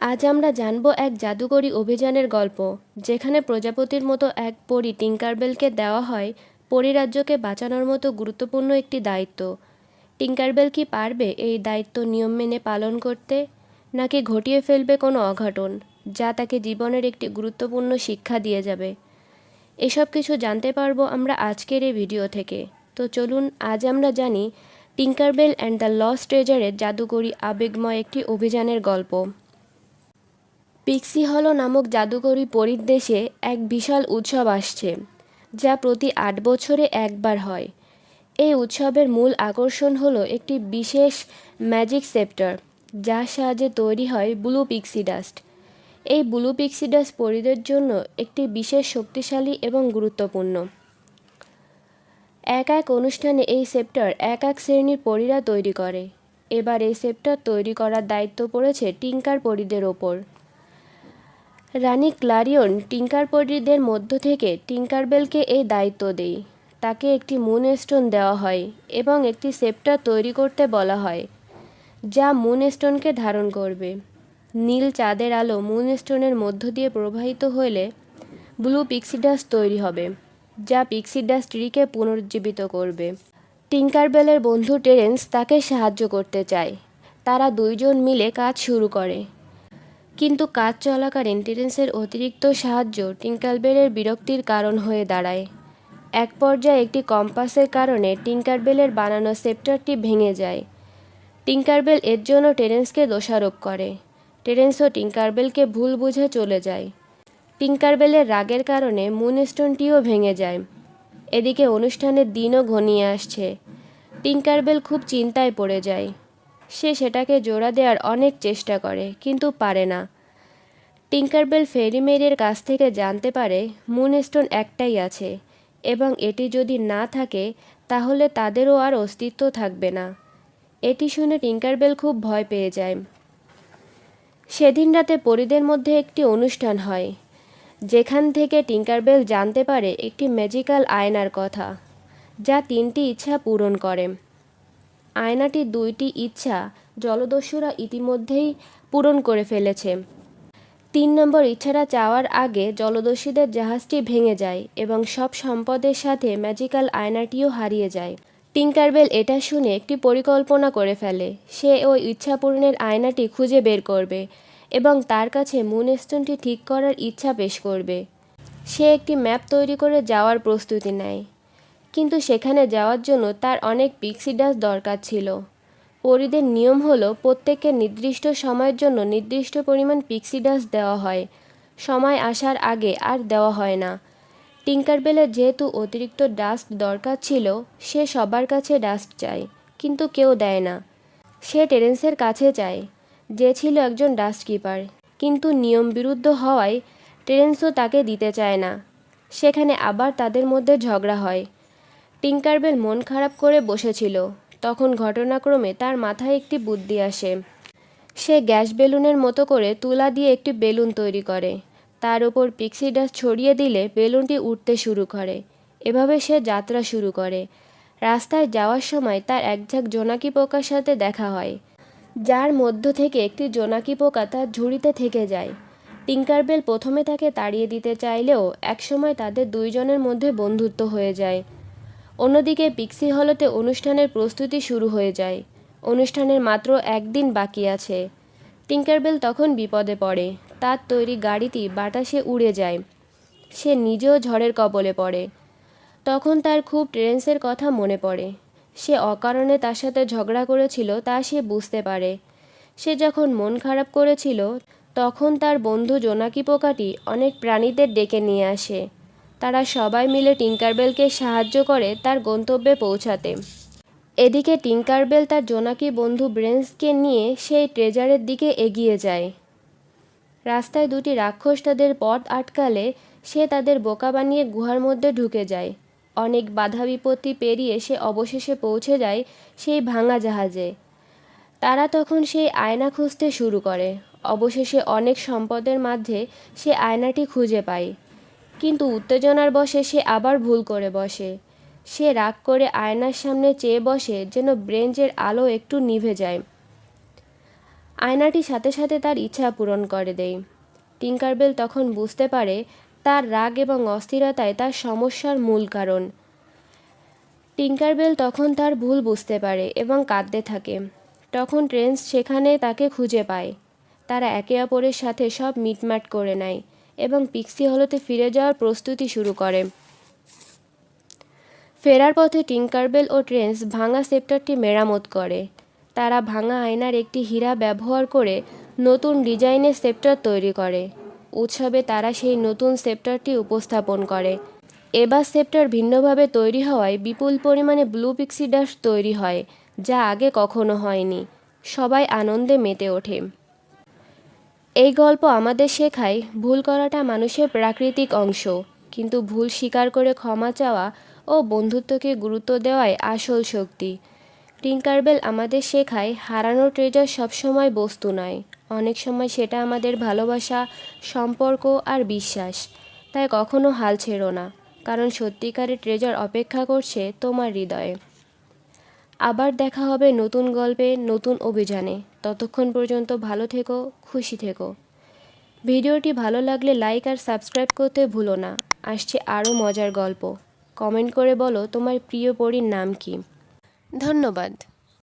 আজ আমরা জানব এক জাদুকরী অভিযানের গল্প, যেখানে প্রজাপতির মতো এক পরী টিঙ্কারবেলকে দেওয়া হয় পরিরাজ্যকে বাঁচানোর মতো গুরুত্বপূর্ণ একটি দায়িত্ব। টিঙ্কারবেল কি পারবে এই দায়িত্ব নিয়ম মেনে পালন করতে, নাকি ঘটিয়ে ফেলবে কোনো অঘটন, যা তাকে জীবনের একটি গুরুত্বপূর্ণ শিক্ষা দিয়ে যাবে? এসব কিছু জানতে পারব আমরা আজকের এই ভিডিও থেকে। তো চলুন, আজ আমরা জানি টিঙ্কারবেল অ্যান্ড দ্য লস্ট ট্রেজারের জাদুকরী আবেগময় একটি অভিযানের গল্প। পিক্সি হলো নামক জাদুকরী পরীর দেশে এক বিশাল উৎসব আসছে, যা প্রতি আট বছরে একবার হয়। এই উৎসবের মূল আকর্ষণ হলো একটি বিশেষ ম্যাজিক সেপ্টার যার সাহায্যে তৈরি হয় ব্লু পিক্সি ডাস্ট। এই ব্লু পিক্সি ডাস্ট পরীদের জন্য একটি বিশেষ শক্তিশালী এবং গুরুত্বপূর্ণ। এক এক অনুষ্ঠানে এই সেপ্টার এক এক শ্রেণির পরীরা তৈরি করে। এবার এই সেপ্টার তৈরি করার দায়িত্ব পড়েছে টিঙ্কার পরীদের ওপর। রানী ক্লারিয়ন টিঙ্কার পরীদের মধ্য থেকে টিঙ্কারবেলকে এই দায়িত্ব দেয়। তাকে একটি মুন স্টোন দেওয়া হয় এবং একটি সেপ্টার তৈরি করতে বলা হয়, যা মুন স্টোনকে ধারণ করবে। নীল চাঁদের আলো মুন স্টোনের মধ্য দিয়ে প্রবাহিত হলে ব্লু পিক্সিডাস তৈরি হবে, যা পিক্সিডাস ট্রিকে পুনরুজ্জীবিত করবে। টিঙ্কারবেলের বন্ধু টেরেন্স তাকে সাহায্য করতে চায়। তারা দুইজন মিলে কাজ শুরু করে। কিন্তু কাজ চলাকালীন টেরেন্সের অতিরিক্ত সাহায্য টিঙ্কারবেলের বিরক্তির কারণ হয়ে দাঁড়ায়। এক পর্যায়ে একটি কম্পাসের কারণে টিঙ্কারবেলের বানানো সেপ্টারটি ভেঙে যায়। টিঙ্কারবেল এর জন্য টেরেন্সকে দোষারোপ করে। টেরেন্সও টিঙ্কারবেলকে ভুল বুঝে চলে যায়। টিঙ্কারবেলের রাগের কারণে মুনস্টোনটিও ভেঙে যায়। এদিকে অনুষ্ঠানের দিনও ঘনিয়ে আসছে। টিঙ্কারবেল খুব চিন্তায় পড়ে যায়। সে সেটাকে জোড়া দেওয়ার অনেক চেষ্টা করে, কিন্তু পারে না। টিঙ্কারবেল ফেরিমেরের কাছ থেকে জানতে পারে, মুনস্টোন একটাই আছে, এবং এটি যদি না থাকে, তাহলে তাদেরও আর অস্তিত্ব থাকবে না। এটি শুনে টিঙ্কারবেল খুব ভয় পেয়ে যায়। সেদিন রাতে পরিদের মধ্যে একটি অনুষ্ঠান হয়, যেখান থেকে টিঙ্কারবেল জানতে পারে একটি ম্যাজিক্যাল আয়নার কথা, যা তিনটি ইচ্ছা পূরণ করে। আয়নাটির দুইটি ইচ্ছা জলদস্যুরা ইতিমধ্যেই পূরণ করে ফেলেছে। তিন নম্বর ইচ্ছাটা চাওয়ার আগে জলদস্যুদের জাহাজটি ভেঙে যায় এবং সব সম্পদের সাথে ম্যাজিক্যাল আয়নাটিও হারিয়ে যায়। টিঙ্কারবেল এটা শুনে একটি পরিকল্পনা করে ফেলে। সে ওই ইচ্ছা পূরণের আয়নাটি খুঁজে বের করবে এবং তার কাছে মুনস্টোনটি ঠিক করার ইচ্ছা পেশ করবে। সে একটি ম্যাপ তৈরি করে যাওয়ার প্রস্তুতি নেয়। কিন্তু সেখানে যাওয়ার জন্য তার অনেক পিক্সিডাস দরকার ছিল। পরিদের নিয়ম হলো প্রত্যেকের নির্দিষ্ট সময়ের জন্য নির্দিষ্ট পরিমাণ পিক্সিডাস দেওয়া হয়। সময় আসার আগে আর দেওয়া হয় না। টিঙ্কারবেলের যেহেতু অতিরিক্ত ডাস্ট দরকার ছিল, সে সবার কাছে ডাস্ট চায়, কিন্তু কেউ দেয় না। সে টেরেন্সের কাছে চায় যে ছিল একজন ডাস্ট কিপার কিন্তু নিয়ম বিরুদ্ধ হওয়ায় টেরেন্সও তাকে দিতে চায় না। সেখানে আবার তাদের মধ্যে ঝগড়া হয়। টিঙ্কারবেল মন খারাপ করে বসেছিল। তখন ঘটনাক্রমে তার মাথায় একটি বুদ্ধি আসে। সে গ্যাস বেলুনের মতো করে তুলা দিয়ে একটি বেলুন তৈরি করে। তার ওপর পিক্সি ডাস্ট ছড়িয়ে দিলে বেলুনটি উঠতে শুরু করে। এভাবে সে যাত্রা শুরু করে। রাস্তায় যাওয়ার সময় তার একঝাঁক জোনাকি পোকার সাথে দেখা হয়। যার মধ্য থেকে একটি জোনাকি পোকা তার ঝুড়িতে থেকে যায়। টিঙ্কারবেল প্রথমে তাকে তাড়িয়ে দিতে চাইলেও একসময় তাদের দুইজনের মধ্যে বন্ধুত্ব হয়ে যায়। অন্যদিকে পিক্সি হলতে অনুষ্ঠানের প্রস্তুতি শুরু হয়ে যায়। অনুষ্ঠানের মাত্র একদিন বাকি আছে। টিঙ্কারবেল তখন বিপদে পড়ে। তার তৈরি গাড়িটি বাতাসে উড়ে যায়। সে নিজেও ঝড়ের কবলে পড়ে। তখন তার খুব ট্রেন্সের কথা মনে পড়ে। সে অকারণে তার সাথে ঝগড়া করেছিল তা সে বুঝতে পারে। সে যখন মন খারাপ করেছিল, তখন তার বন্ধু জোনাকি পোকাটি অনেক প্রাণীদের ডেকে নিয়ে আসে। তারা সবাই মিলে টিঙ্কারবেলকে সাহায্য করে তার গন্তব্যে পৌঁছাতে। এদিকে টিঙ্কারবেল তার জোনাকি বন্ধু ব্রেন্সকে নিয়ে সেই ট্রেজারের দিকে এগিয়ে যায়। রাস্তায় দুটি রাক্ষস তাদের পথ আটকালে সে তাদের বোকা বানিয়ে গুহার মধ্যে ঢুকে যায়। অনেক বাধা বিপত্তি পেরিয়ে সে অবশেষে পৌঁছে যায় সেই ভাঙা জাহাজে। তারা তখন সেই আয়না খুঁজতে শুরু করে। অবশেষে অনেক সম্পদের মাঝে সে আয়নাটি খুঁজে পায়। কিন্তু উত্তেজনার বশে সে আবার ভুল করে বসে। সে রাগ করে আয়নার সামনে চেয়ে বসে যেন ব্রেঞ্জের আলো একটু নিভে যায়। আয়নাটি সাথে সাথে তার ইচ্ছা পূরণ করে দেয়। টিঙ্কারবেল তখন বুঝতে পারে তার রাগ এবং অস্থিরতায় তার সমস্যার মূল কারণ। টিঙ্কারবেল তখন তার ভুল বুঝতে পারে এবং কাঁদতে থাকে। তখন ট্রেন্স সেখানে তাকে খুঁজে পায়। তারা একে অপরের সাথে সব মিটমাট করে নেয়। এবং পিক্সি হলতে ফিরে যাওয়ার প্রস্তুতি শুরু করে। ফেরার পথে টিঙ্কারবেল ও ট্রেন্স ভাঙা সেপ্টারটি মেরামত করে। তারা ভাঙা আয়নার একটি হীরা ব্যবহার করে নতুন ডিজাইনের সেপ্টার তৈরি করে। উৎসবে তারা সেই নতুন সেপ্টারটি উপস্থাপন করে। এবার সেপ্টার ভিন্নভাবে তৈরি হওয়ায় বিপুল পরিমাণে ব্লু পিক্সি ডাস্ট তৈরি হয়, যা আগে কখনো হয়নি। সবাই আনন্দে মেতে ওঠে। এই গল্প আমাদের শেখায় ভুল করাটা মানুষের প্রাকৃতিক অংশ, কিন্তু ভুল স্বীকার করে ক্ষমা চাওয়া ও বন্ধুত্বকে গুরুত্ব দেওয়াই আসল শক্তি। টিঙ্কারবেল আমাদের শেখায়, হারানো ট্রেজার সবসময় বস্তু নয়, অনেক সময় সেটা আমাদের ভালোবাসা, সম্পর্ক আর বিশ্বাস। তাই কখনো হাল ছেড়ো না, কারণ সত্যিকারের ট্রেজার অপেক্ষা করছে তোমার হৃদয়ে। আবার দেখা হবে নতুন গল্পে, নতুন অভিযানে। ততক্ষণ পর্যন্ত ভালো থেকো, খুশি থেকো। ভিডিওটি ভালো লাগলে লাইক আর সাবস্ক্রাইব করতে ভুলো না। আসছে আরও মজার গল্প। কমেন্ট করে বলো তোমার প্রিয় পরীর নাম কি। ধন্যবাদ।